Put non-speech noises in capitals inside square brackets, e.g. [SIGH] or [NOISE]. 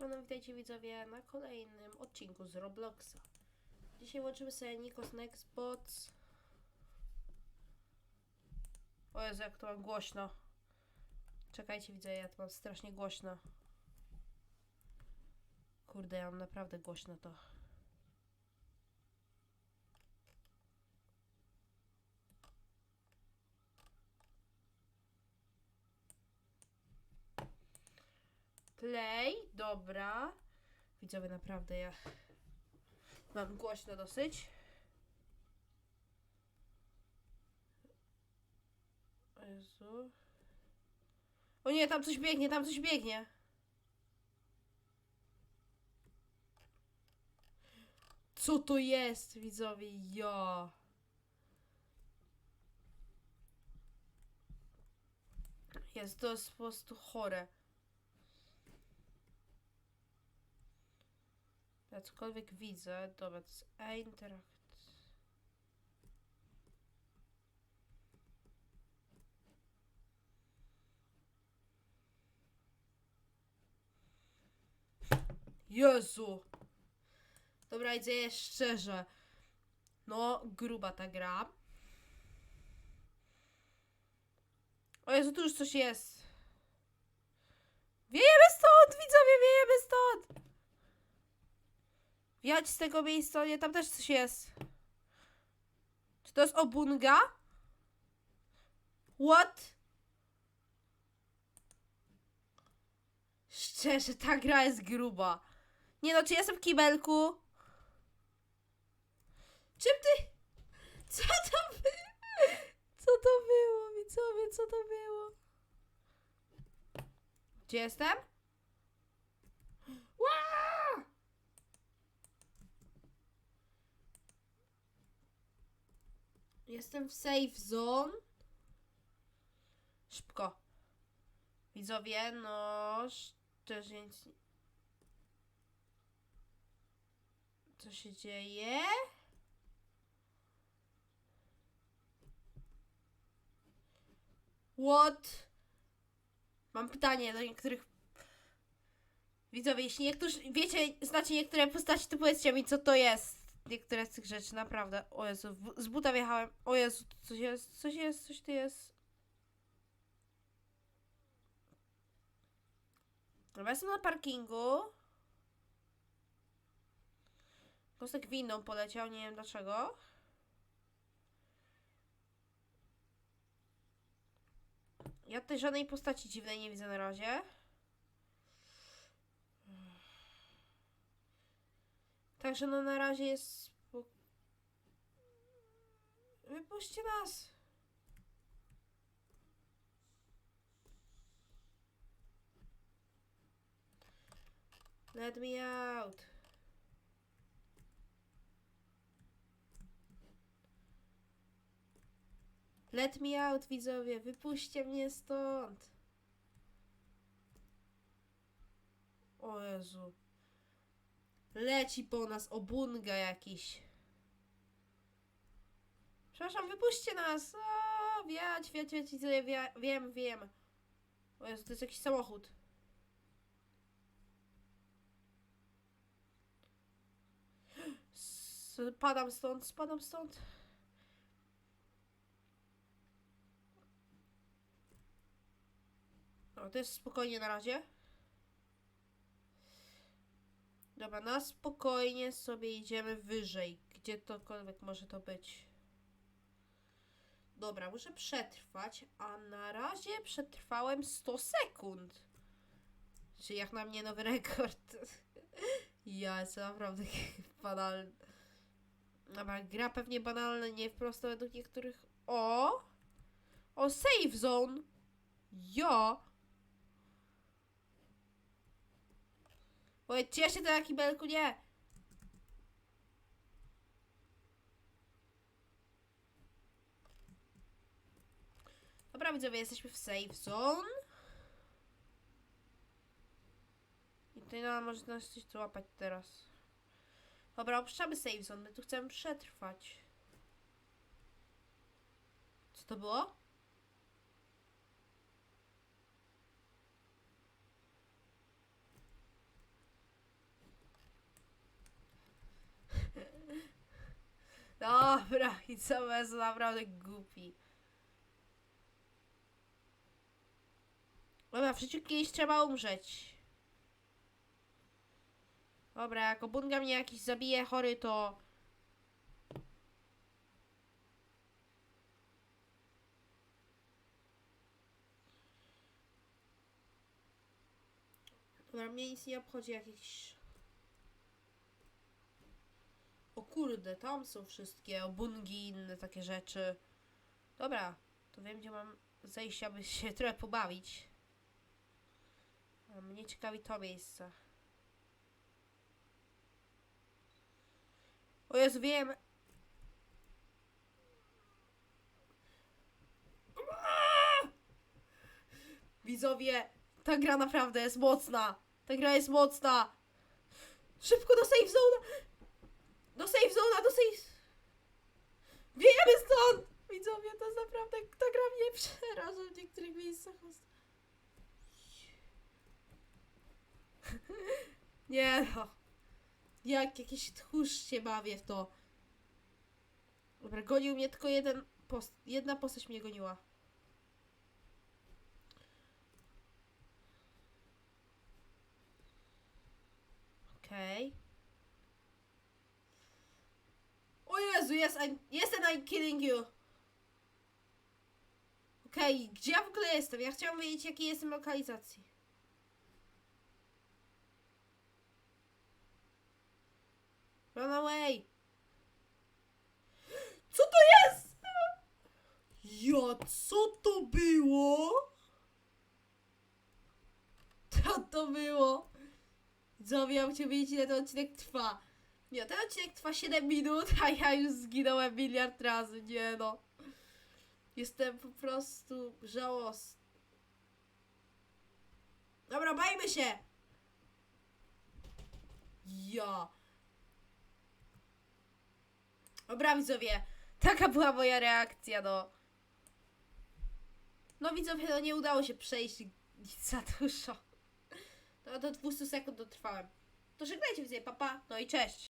Siemano, witajcie widzowie na kolejnym odcinku z Robloxa. Dzisiaj łączymy sobie Nikos Nextbots. O Jezu, jak to mam głośno. Czekajcie, widzę, ja to mam strasznie głośno. Kurde, ja mam naprawdę głośno to. Play, dobra. Widzowie, naprawdę ja mam głośno dosyć. Jezu. O nie, tam coś biegnie, tam coś biegnie. Co to jest, widzowie? Ja. Jest to jest po prostu chore. Ja cokolwiek widzę, dobra, to jest e-interakt. Jezu! Dobra, idzie szczerze. No, gruba ta gra. O Jezu, tu już coś jest. Wiejemy stąd, widzowie, wiejemy stąd! Wjechać z tego miejsca, nie, tam też coś jest. Czy to jest obunga? What? Szczerze, ta gra jest gruba. Nie no, czy jestem w kibelku? Czym ty... Co to było? Co to było, widzowie, co to było? Gdzie jestem? Jestem w safe zone. Szybko. Widzowie, no szczerze. Co się dzieje? What? Mam pytanie do niektórych widzowie, jeśli niektórzy, wiecie, znacie niektóre postaci, to powiedzcie mi, co to jest. Niektóre z tych rzeczy, naprawdę. O Jezu, z buta wjechałem. O Jezu, coś jest, coś jest, coś tu jest. Dobra, jestem na parkingu. Kostek windą poleciał, nie wiem dlaczego. Ja tutaj żadnej postaci dziwnej nie widzę na razie. Także no na razie jest... Wypuśćcie nas! Let me out! Let me out, widzowie! Wypuśćcie mnie stąd! O Jezu. Leci po nas obunga jakiś. Przepraszam, wypuśćcie nas! O, wiać, wiać, wiać, widzowie, wie, wiem, wiem. O Jezu, to jest jakiś samochód. Spadam stąd, spadam stąd. O, to jest spokojnie na razie. Dobra, na spokojnie sobie idziemy wyżej, gdzie tokolwiek może to być. Dobra, muszę przetrwać, a na razie przetrwałem 100 sekund. Czyli jak na mnie nowy rekord. [LAUGHS] Ja jestem naprawdę [LAUGHS] banalny. Dobra, gra pewnie banalna, nie wprost według niektórych. O! O, save zone! Ja! Powiedzcie jeszcze to na kibelku, nie! Dobra, widzowie, jesteśmy w safe zone. I tutaj no, może nas coś złapać teraz. Dobra, opuszczamy safe zone, my tu chcemy przetrwać. Co to było? Dobra, i co jest naprawdę głupi. Dobra, w życiu kiedyś trzeba umrzeć. Dobra, jak obunga mnie jakiś zabije chory, to... Dobra, mnie nic nie obchodzi jakiś... O kurde, tam są wszystkie obungi i inne takie rzeczy. Dobra, to wiem gdzie mam zejść, aby się [LAUGHS] trochę pobawić. A mnie ciekawi to miejsce. O Jezu, wiem. Widzowie, ta gra naprawdę jest mocna. Ta gra jest mocna. Szybko do safe zone. Do safe zone, do safe... Wiejemy stąd! Widzowie, to jest naprawdę... Ta gra mnie przeraża w niektórych miejscach. [LAUGHS] Nie no. Jak jakiś tchórz się bawię w to. Dobra, gonił mnie tylko jeden... Post jedna postać mnie goniła. Okej. O Jezu, yes and I'm killing you. Okej, gdzie ja w ogóle jestem? Ja chciałam wiedzieć, jakiej jestem lokalizacji. Run away. Co to jest? Ja, co to było? Co to było? Widzowie, ja chciał wiedzieć, ile ten odcinek trwa. Nie, ten odcinek trwa 7 minut, [LAUGHS] a ja już zginąłem miliard razy. Nie no. Jestem po prostu żałosny. Dobra, bajmy się! Ja. Dobra, widzowie. Taka była moja reakcja, no. No widzowie, no nie udało się przejść nic za dużo. No do 200 sekund dotrwałem. To żegnajcie widzowie, papa, no i cześć.